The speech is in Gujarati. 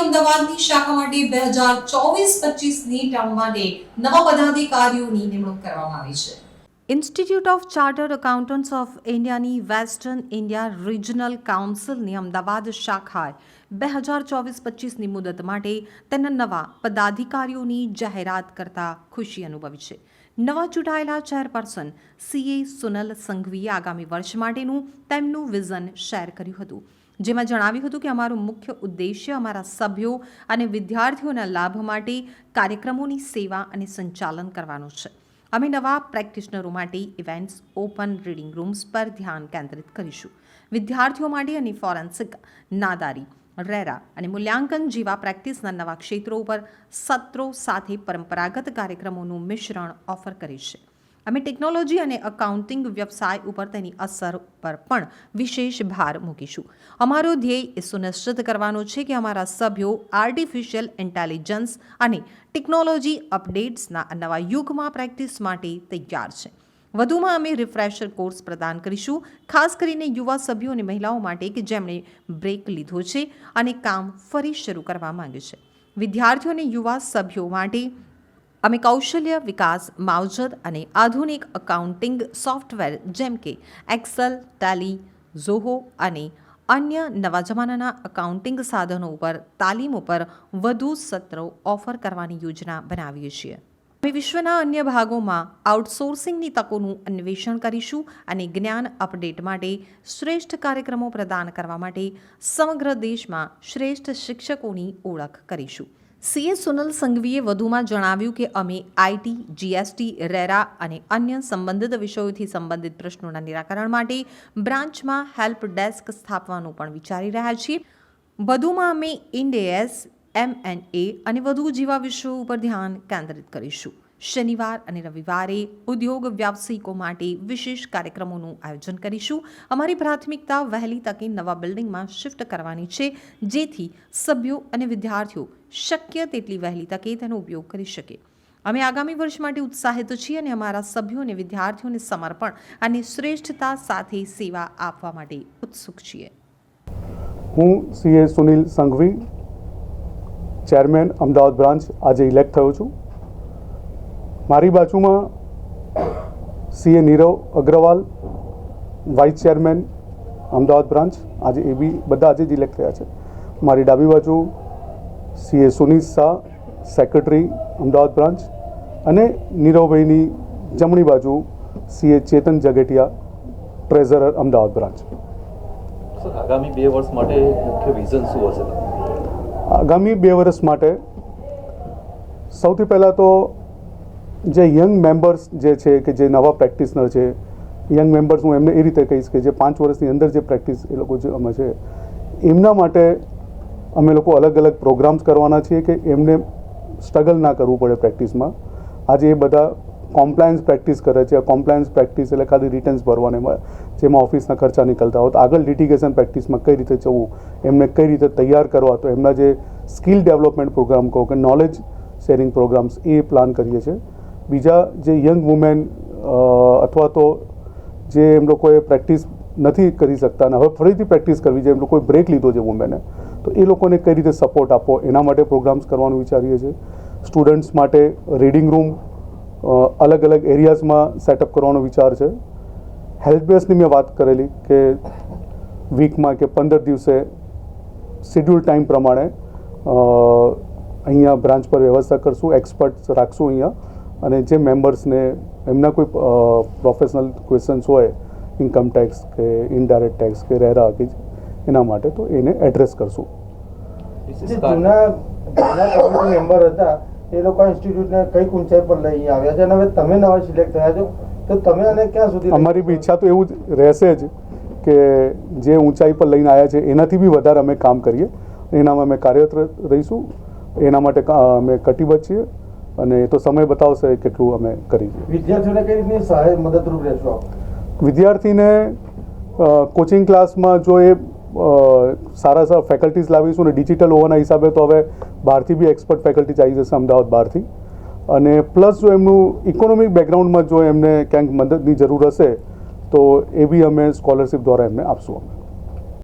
અમદાવાદની શાખા માટે બે હજાર ચોવીસ પચીસની ટર્મ માટે નવા પદાધિકારીઓની નિમણૂક કરવામાં આવી છે. Institute of chartered accountants of ઇન્ડિયાની વેસ્ટર્ન ઇન્ડિયા રિજનલ કાઉન્સિલની અમદાવાદ શાખાએ બે હજાર ચોવીસ પચીસની મુદત માટે તેના નવા પદાધિકારીઓની જાહેરાત કરતા ખુશી અનુભવી છે. નવા ચૂંટાયેલા ચેરપર્સન સીએ સુનલ સંઘવીએ આગામી વર્ષ માટેનું તેમનું વિઝન શેર કર્યું હતું. જેમાં જણાવ્યું હતું કે અમારું મુખ્ય ઉદ્દેશ્ય, અમારા સભ્યો અને વિદ્યાર્થીઓના લાભ માટે કાર્યક્રમોની સેવા અને સંચાલન કરવાનું છે. અમે નવા પ્રેક્ટિશનરો માટે ઇવેન્ટ્સ, ઓપન રીડિંગ રૂમ્સ પર ધ્યાન કેન્દ્રિત કરીશું. વિદ્યાર્થીઓ માટે અને ફોરેન્સિક નાદારી, રેરા અને મૂલ્યાંકન જેવા પ્રેક્ટિસના નવા ક્ષેત્રો ઉપર સત્રો સાથે પરંપરાગત કાર્યક્રમોનું મિશ્રણ ઓફર કરીશે અમે ટેકનોલોજી અને અકાઉન્ટિંગ વ્યવસાય ઉપર તેની અસર પર પણ વિશેષ ભાર મૂકીશું. અમારો ધ્યેય એ સુનિશ્ચિત કરવાનો છે કે અમારા સભ્યો આર્ટિફિશિયલ ઇન્ટેલિજન્સ અને ટેકનોલોજી અપડેટ્સના નવા યુગમાં પ્રેક્ટિસ માટે તૈયાર છે. વધુમાં અમે રિફ્રેશર કોર્સ પ્રદાન કરીશું, ખાસ કરીને યુવા સભ્યો અને મહિલાઓ માટે કે જેમણે બ્રેક લીધો છે અને કામ ફરી શરૂ કરવા માંગે છે. વિદ્યાર્થીઓ અને યુવા સભ્યો માટે અમે કૌશલ્ય, વિકાસ, માવજત અને આધુનિક અકાઉન્ટિંગ સોફ્ટવેર જેમ કે એક્સલ ટેલી ઝોહો અને અન્ય નવા જમાનાના અકાઉન્ટિંગ સાધનો ઉપર, તાલીમ ઉપર વધુ સત્રો ઓફર કરવાની યોજના બનાવીએ છીએ. અમે વિશ્વના અન્ય ભાગોમાં આઉટસોર્સિંગની તકોનું અન્વેષણ કરીશું અને જ્ઞાન અપડેટ માટે શ્રેષ્ઠ કાર્યક્રમો પ્રદાન કરવા માટે સમગ્ર દેશમાં શ્રેષ્ઠ શિક્ષકોની ઓળખ કરીશું. સીએ સુનલ સંઘવીએ વધુમાં જણાવ્યું કે અમે આઈટી જીએસટી રેરા અને અન્ય સંબંધિત વિષયોથી સંબંધિત પ્રશ્નોના નિરાકરણ માટે બ્રાન્ચમાં હેલ્પ ડેસ્ક સ્થાપવાનું પણ વિચારી રહ્યા છીએ. વધુમાં અમે ઇન્ડેએસ એમએનએ અને વધુ જેવા વિષયો ઉપર ધ્યાન કેન્દ્રિત કરીશું. શનિવાર અને રવિવારે ઉદ્યોગ વ્યાવસાયિકો માટે વિશેષ કાર્યક્રમોનું આયોજન કરીશું. અમારી પ્રાથમિકતા વહેલી તકે નવા બિલ્ડિંગમાં શિફ્ટ કરવાની છે, જેથી સભ્યો અને વિદ્યાર્થીઓ શક્ય તેટલી વહેલી તકે તેનો ઉપયોગ કરી શકે. અમે આગામી વર્ષ માટે ઉત્સાહિત છીએ અને અમારા સભ્યો અને વિદ્યાર્થીઓને સમર્પણ અને શ્રેષ્ઠતા સાથે સેવા આપવા માટે ઉત્સુક છીએ. હું CA Sunil Sanghvi, chairman Ahmedabad branch આજે ઇલેક્ટ થયો છું. મારી બાજુમાં CA Nirav Agarwal vice chairman Ahmedabad branch આજે એ બી બધા આજે જ ઇલેક્ટ થયા છે. મારી ડાબી બાજુ CA Sunil Shah secretary Ahmedabad branch અને નીરવભાઈની જમણી બાજુ CA Chetan Jagetia treasurer Ahmedabad branch. આગામી બે વર્ષ માટે મુખ્ય વિઝન શું હશે? આગામી બે વર્ષ માટે સૌથી પહેલાં તો જે યંગ મેમ્બર્સ જે છે કે જે નવા પ્રેક્ટિસનર છે યંગ મેમ્બર્સ હું એમને એ રીતે કહીશ કે જે પાંચ વર્ષની અંદર જે પ્રેક્ટિસ એ લોકો જે અમે છે, એમના માટે અમે લોકો અલગ અલગ પ્રોગ્રામ્સ કરવાના છીએ કે એમને સ્ટ્રગલ ના કરવું પડે પ્રેક્ટિસમાં આજે એ બધા કોમ્પ્લાયન્સ પ્રેક્ટિસ કરે છે કોમ્પ્લાયન્સ પ્રેક્ટિસ એટલે ખાલી રિટર્ન્સ ભરવાને જેમાં ઓફિસના ખર્ચા નીકળતા હોય તો આગળ લિટિગેશન પ્રેક્ટિસમાં કઈ રીતે જવું, એમને કઈ રીતે તૈયાર કરવા, તો એમના જે સ્કિલ ડેવલપમેન્ટ પ્રોગ્રામ કહો કે નોલેજ શેરિંગ પ્રોગ્રામ્સ એ પ્લાન કરીએ છીએ. બીજા જે યંગ વુમેન અથવા તો જે એમ લોકોએ પ્રેક્ટિસ નથી કરી શકતા અને હવે ફરીથી પ્રેક્ટિસ કરવી છે એમ લોકોએ બ્રેક લીધો છે વુમેને તો એ લોકોને કઈ રીતે સપોર્ટ આપવો એના માટે પ્રોગ્રામ્સ કરવાનું વિચારીએ છીએ. સ્ટુડન્ટ્સ માટે રીડિંગ રૂમ અલગ અલગ એરિયાઝમાં સેટઅપ કરવાનો વિચાર છે. હેલ્થ બેઝની મેં વાત કરેલી કે વીકમાં કે પંદર દિવસે શેડ્યુલ ટાઈમ પ્રમાણે અહીંયા બ્રાન્ચ પર વ્યવસ્થા કરશું એક્સપર્ટ્સ રાખશું અહીંયા. અને જે મેમ્બર્સને એમના કોઈ પ્રોફેશનલ ક્વેશ્ચન્સ હોય ઇન્કમ ટેક્સ કે ઇનડાયરેક્ટ ટેક્સ કે રહેરા કે એના માટે તો એને એડ્રેસ કરશું. જૂના મેમ્બર હતા એ લોકો ઇન્સ્ટિટ્યૂટને કઈ ઊંચાઈ પર લઈ આવ્યા છે અને હવે તમે નવા સિલેક્ટ થયા છો તો તમે આને ક્યાં સુધી અમારી બી ઈચ્છા તો એવું જ રહેશે જ કે જે ઊંચાઈ પર લઈને આવ્યા છે એનાથી બી વધારે અમે કામ કરીએ. એનામાં અમે કાર્યરત રહીશું. એના માટે અમે કટિબદ્ધ છીએ. અને એ તો સમય બતાવશે કેટલું અમે કરી વિદ્યાર્થીઓને કઈ રીતની સહાય મદદરૂપ રહેશો વિદ્યાર્થીને કોચિંગ ક્લાસમાં જો એ સારા સારા ફેકલ્ટીઝ લાવીશું ને ડિજિટલ હોવાના હિસાબે તો હવે બહારથી બી એક્સપર્ટ ફેકલ્ટીઝ આવી જશે અમદાવાદ બહારથી. અને પ્લસ જો એમનું ઇકોનોમિક બેકગ્રાઉન્ડમાં જો એમને ક્યાંક મદદની જરૂર હશે તો એ બી અમે સ્કોલરશિપ દ્વારા એમને આપશું અમે.